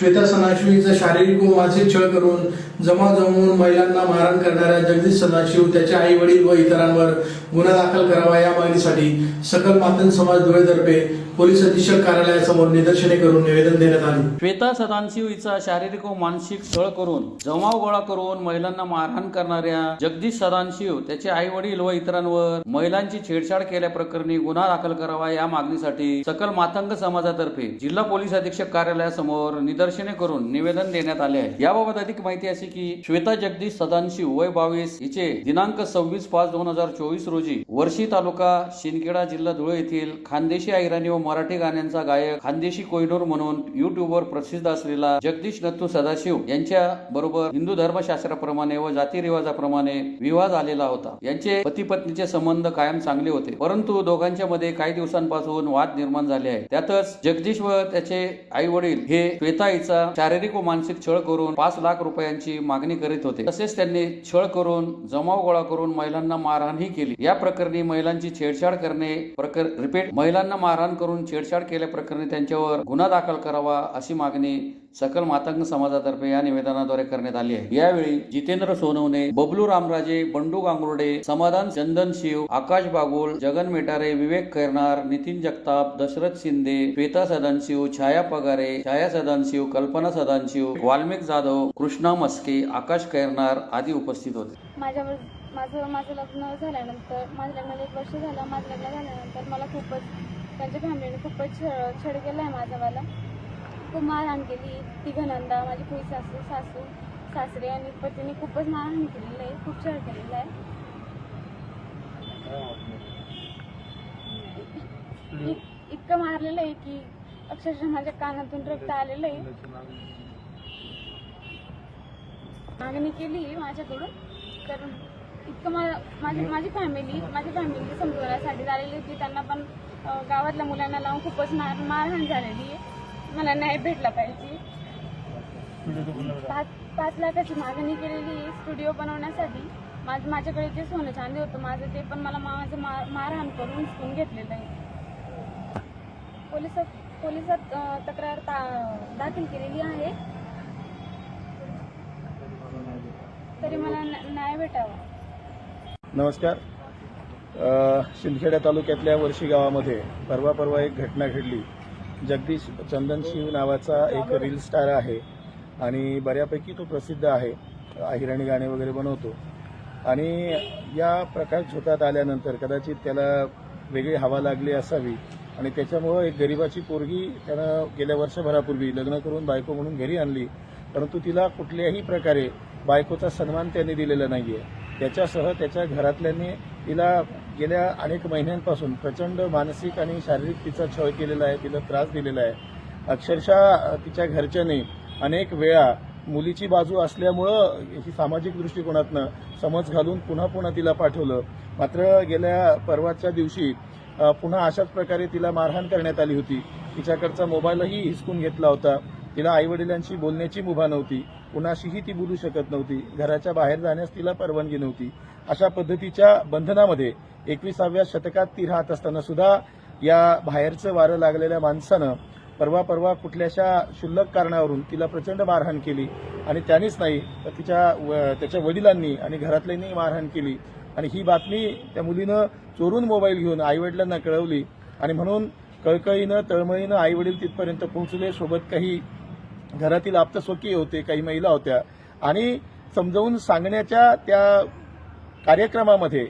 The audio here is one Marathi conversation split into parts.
श्वेता सदाशिवचा शारीरिक व मानसिक छळ करून जमा जमवून महिलांना मारहाण करणाऱ्या जगदीश सदाशिव त्याचे आई वडील व इतरांवर गुन्हा दाखल करावा या मागणीसाठी सकल मातन समाज धुळेतर्फे पोलीस अधीक्षक कार्यालयासमोर निदर्शने करून निवेदन देण्यात आले. श्वेता सदाशिव हिचा शारीरिक व मानसिक छळ करून जमाव गोळा करून महिलांना मारहाण करणाऱ्या जगदीश सदाशिव त्याचे आई वडील व इतरांवर महिलांची छेडछाड केल्याप्रकरणी गुन्हा दाखल करावा या मागणीसाठी सकल मातंग समाजातर्फे जिल्हा पोलीस अधीक्षक कार्यालयासमोर निदर्शन करून निवेदन देण्यात आले आहे. याबाबत अधिक माहिती अशी की श्वेता जगदीश सदानशिव वय बावीस हिचे दिनांक सव्वीस पाच दोन हजार चोवीस रोजी वर्षी तालुका शिंदखेडा जिल्हा धुळे येथील खानदेशी ऐराणी व मराठी गाण्यांचा गायक खानदेशी कोहिनूर म्हणून युट्यूबवर प्रसिद्ध असलेला जगदीश नत्तू सदाशिव यांच्या बरोबर हिंदू धर्मशास्त्राप्रमाणे व जातीरिवाजाप्रमाणे विवाह झालेला होता. यांचे पती पत्नीचे संबंध कायम चांगले होते. परंतु दोघांच्या मध्ये काही दिवसांपासून वाद निर्माण झाले आहे. त्यातच जगदीश व त्याचे आई वडील हे श्वेता हिचा शारीरिक व मानसिक छळ करून पाच लाख रुपयांची मागणी करीत होते. तसेच त्यांनी छळ करून जमाव गोळा करून महिलांना मारहाणही केली. या प्रकरणी महिलांची छेडछाड करणे प्रकर रिपीट महिलांना मारहाण करून छेडछाड केल्या प्रकरणी त्यांच्यावर गुन्हा दाखल करावा अशी मागणी सकल मातंग समाजातर्फे या निवेदनाद्वारे करण्यात आली आहे. यावेळी जितेंद्र सोनवणे बबलू रामराजे बंडू गांगुर्डे समाधान चंदन शिव आकाश बागुल जगन मेटारे विवेक खैरनार नितीन जगताप दशरथ शिंदे श्वेता सदानशिव छाया पगारे छाया सदानशिव कल्पना सदानशिव वाल्मिक जाधव कृष्णा मस्के आकाश खैरनार आदी उपस्थित होते. माझ्या माझं माझं लग्न झाल्यानंतर माझं लग्नाला एक वर्ष झालं. माझं लग्न झाल्यानंतर मला खूपच त्यांच्या फॅमिलीने खूपच छळ छळ केला आहे माझ्यावाला खूप मारहाण केली तिघं नंदा माझी कुई सासू सासू सासरे आणि पतीने खूपच मारहाण केलेलं आहे. खूप छळ केलेला आहे. इत- इतकं मारलेलं आहे की अक्षरशः माझ्या कानातून रक्त आलेलं आहे. मागणी केली माझ्याकडून तर इतकं मला माझी माझी फॅमिली माझी फॅमिली समजवण्यासाठी झालेली होती त्यांना पण गावातल्या मुलांना लावून खूपच मार मारहाण झालेली आहे. मला न्याय भेटला पाहिजे. पाच पाच लाखाची मागणी केलेली आहे स्टुडिओ बनवण्यासाठी. माझ माझ्याकडे जे सोनं चांदी होतं माझं ते पण मला माझं मार मारहाण करून हिसकून घेतलेलं आहे. पोलिसात पोलिसात अं, तक्रार ता- दाखल केलेली आहे. तरी मला न्या- न्याय भेटावा. नमस्कार. अ, शिंदखेडा तालुक्यातल्या वर्शी गावामध्ये परवा परवा एक घटना घडली. जगदीश चंदन शिव नावाचा एक रील स्टार आहे आणि बऱ्यापैकी तो प्रसिद्ध आहे. अहिराणी गाणे वगैरे बनवतो. आणि या प्रकार झोतात आल्यानंतर कदाचित त्याला वेगळी हवा लागली असावी आणि त्याच्यामुळं एक गरिबाची पोरगी त्यानं गेल्या वर्षभरापूर्वी लग्न करून बायको म्हणून घरी आणली. परंतु तिला कुठल्याही प्रकारे बायकोचा सन्मान त्याने दिलेला नाही आहे त्याच्यासह त्याच्या घरातल्यांनी तिला गेल्या अनेक महिन्यांपासून प्रचंड मानसिक आणि शारीरिक तिचा छळ केलेला आहे तिला त्रास दिलेला आहे. अक्षरशः तिच्या घरच्याने अनेक वेळा मुलीची बाजू असल्यामुळं ही सामाजिक दृष्टिकोनातनं समज घालून पुन्हा पुन्हा तिला पाठवलं. मात्र गेल्या परवाच्या दिवशी पुन्हा अशाच प्रकारे तिला मारहाण करण्यात आली होती. तिच्याकडचा मोबाईलही हिसकून घेतला होता. तिला आईवडिलांशी बोलण्याची मुभा नव्हती. कुणाशीही ती बोलू शकत नव्हती. घराच्या बाहेर जाण्यास तिला परवानगी नव्हती. अशा पद्धतीच्या बंधनामध्ये एकविसाव्या शतकात ती राहत असताना सुद्धा या बाहेरचं वारं लागलेल्या माणसानं परवा परवा कुठल्याशा क्षुल्लक कारणावरून तिला प्रचंड मारहाण केली आणि त्यानेच नाही तर तिच्या व- त्याच्या वडिलांनी आणि घरातल्यांनी मारहाण केली. आणि ही बातमी त्या मुलीनं चोरून मोबाईल घेऊन आईवडिलांना कळवली आणि म्हणून कळकळीनं तळमळीनं आईवडील तिथपर्यंत पोहोचले सोबत काही घरातील आप्तस्वकीय होते काही महिला होत्या. आणि समजावून सांगण्याच्या त्या कार्यक्रमामध्ये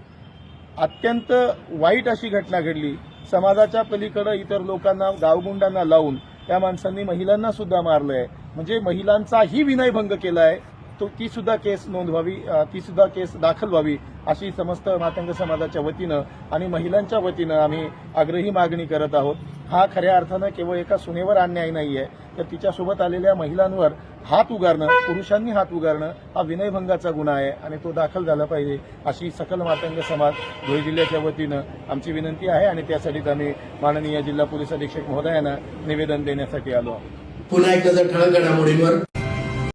अत्यंत वाईट अशी घटना घडली. समाजाच्या पलीकडे इतर लोकांना गावगुंडांना लावून त्या माणसांनी महिलांना सुद्धा मारलंय. म्हणजे महिलांचाही विनयभंग केला आहे ती सुद्धा केस नोंदवावी अ, ती सुद्धा केस दाखल व्हावी अशी समस्त मातंग समाजाच्या वतीनं आणि महिलांच्या वतीनं आम्ही आग्रही मागणी करत आहोत. हा खऱ्या अर्थानं केवळ एका सुनेवर अन्याय नाहीये. तर तिच्यासोबत आलेल्या महिलांवर हात उगारणं पुरुषांनी हात उगारणं हा विनयभंगाचा गुन्हा आहे आणि तो दाखल झाला पाहिजे अशी सकल मातंग समाज धुळे जिल्ह्याच्या वतीनं आमची विनंती आहे आणि त्यासाठीच आम्ही माननीय जिल्हा पोलीस अधीक्षक महोदयांना निवेदन देण्यासाठी आलो पुन्हा एकदा ठळक घडामोडींवर